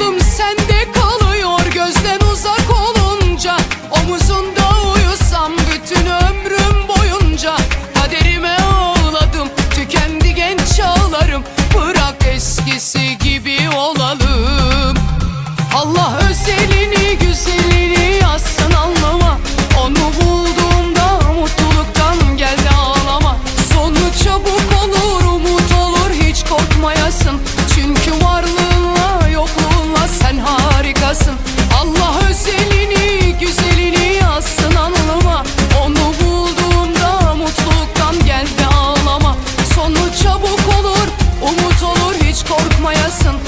aklım sende kalıyor gözden uzak olunca. Omuzunda uyusam bütün ömrüm boyunca. Kaderime ağladım tükendi genç çağlarım Bırak eskisi gibi olalım. Allah özelini güzelini yazsın anlama Onu bulduğumda mutluluktan geldi ağlama. Sonu çabuk Allah özelini güzelini yazsın anlama Onu bulduğunda mutluluktan gel de ağlama. Sonu çabuk olur umut olur hiç korkmayasın.